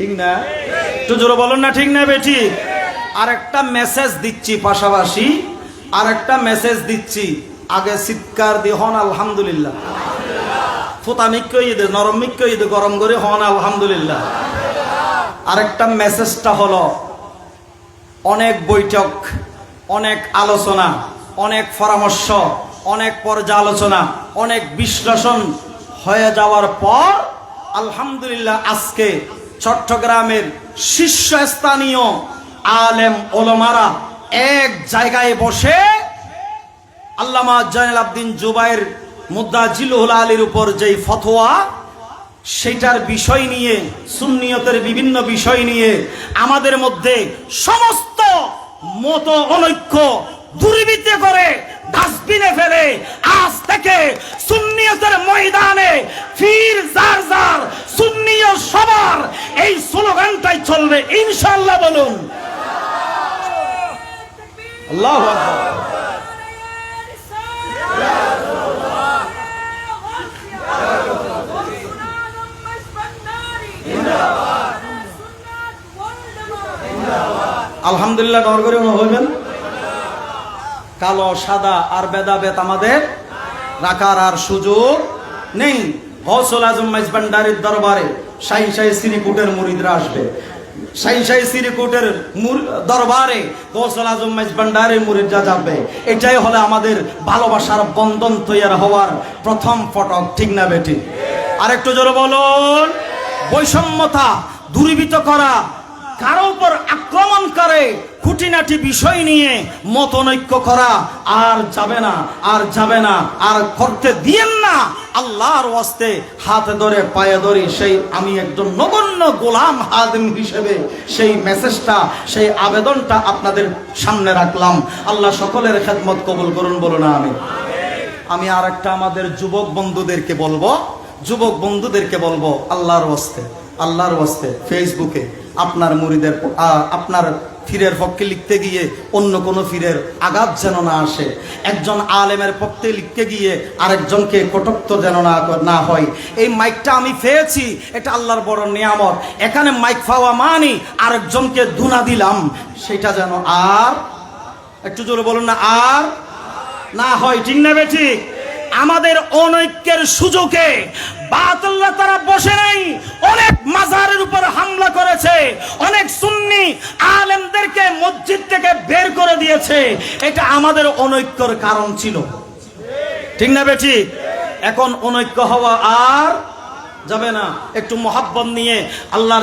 ঠিক না? একটু জোরে বলুন না, ঠিক না বেটি আর একটা মেসেজ দিচ্ছি পাশাপাশি আর একটা মেসেজ দিচ্ছি। আগে চিৎকার দিয়ে হন আলহামদুলিল্লাহ। ফোতা মিক্য ঈদে নরম মিক্য ঈদে গরম করে হন আলহামদুলিল্লাহ। আরেকটা মেসেজটা হলো, অনেক বৈঠক, অনেক আলোচনা, অনেক পরামর্শ, অনেক পর্যালোচনা, অনেক বিশ্লেষণ হয়ে যাওয়ার পর, আলহামদুলিল্লাহ আজকে চট্টগ্রামের শীর্ষস্থানীয় আলেম ওলমারা এক জায়গায় বসে আল্লামা জয়নাল আবদিন জুবাইর মুদ্দা জিলুল আলীর উপর যেই ফতোয়া সেটার বিষয় নিয়ে, সুন্নিয়তের বিভিন্ন বিষয় নিয়ে আমাদের মধ্যে সমস্ত মত অনৈক্য দূরীভূত করে ডাস্টবিনে ফেলে আজ থেকে সুন্নিয়তের ময়দানে ফির জার জার সবার এই স্লোগানটাই চলবে ইনশাল্লাহ বলুন। আল্লাহু আলহামদুলিল্লাহ ডর করে হইবেন কালো, সাদা আর বেদাবেত আমাদের রাখার আর সুযোগ নেই। হসল আজম মাইজবান্ডারের দরবারে। শাহি সাই সিরিকুটের মুরিদরা আসবে। সাই সাই সিরিকুটের মুর- দরবারে গৌসল আজম মাইজবান্ডারের মুরিদরা যাবে। এটাই হলে আমাদের ভালোবাসার বন্ধন তৈরি হওয়ার প্রথম ফটক, ঠিক না বেটি? আরেকটু জোরে বলুন। বৈষম্যতা দূরীভূত করা কারও উপর আক্রমণ করে খুঁটিনাটি বিষয় নিয়ে মতনৈক্য করা আর যাবে না, আর যাবে না, আর করতে দিয়েন না। আল্লাহর ওয়াস্তে হাতে ধরে, পায়ে ধরি সেই আমি একজন নগণ্য গোলাম হাদিম হিসেবে সেই মেসেজটা সেই আবেদনটা আপনাদের সামনে রাখলাম। আল্লাহ সকলের খেদমত কবুল করুন বলো না আমি আমি আর একটা আমাদের যুবক বন্ধুদেরকে বলব, যুবক বন্ধুদেরকে বলব, আল্লাহর ওয়াস্তে আল্লাহর ওয়াস্তে ফেসবুকে আপনার মুড়িদের আপনার ফিরের পক্ষে লিখতে গিয়ে অন্য কোনো ফিরের আঘাত যেন না আসে। একজন আলেমের পক্ষে লিখতে গিয়ে আরেকজনকে কটক্ত যেন না হয়। এই মাইকটা আমি পেয়েছি, এটা আল্লাহর বড় নিয়ামত। এখানে মাইক পাওয়া মানি আরেকজনকে দুনা দিলাম, সেটা যেন আর একটু জোরে বলুন না, আর না হয়, ঠিক না বেঠিক আমাদের অনৈক্যের সুযোগে বাতুল্লাহ তারা বসে নাই মসজিদ থেকে বের করে দিয়েছে। এটা আমাদের অনৈক্যর কারণ ছিল। ঠিক না বেটি এখন অনৈক্য হওয়া আর যাবে না। একটু মহাব্বত নিয়ে আল্লাহর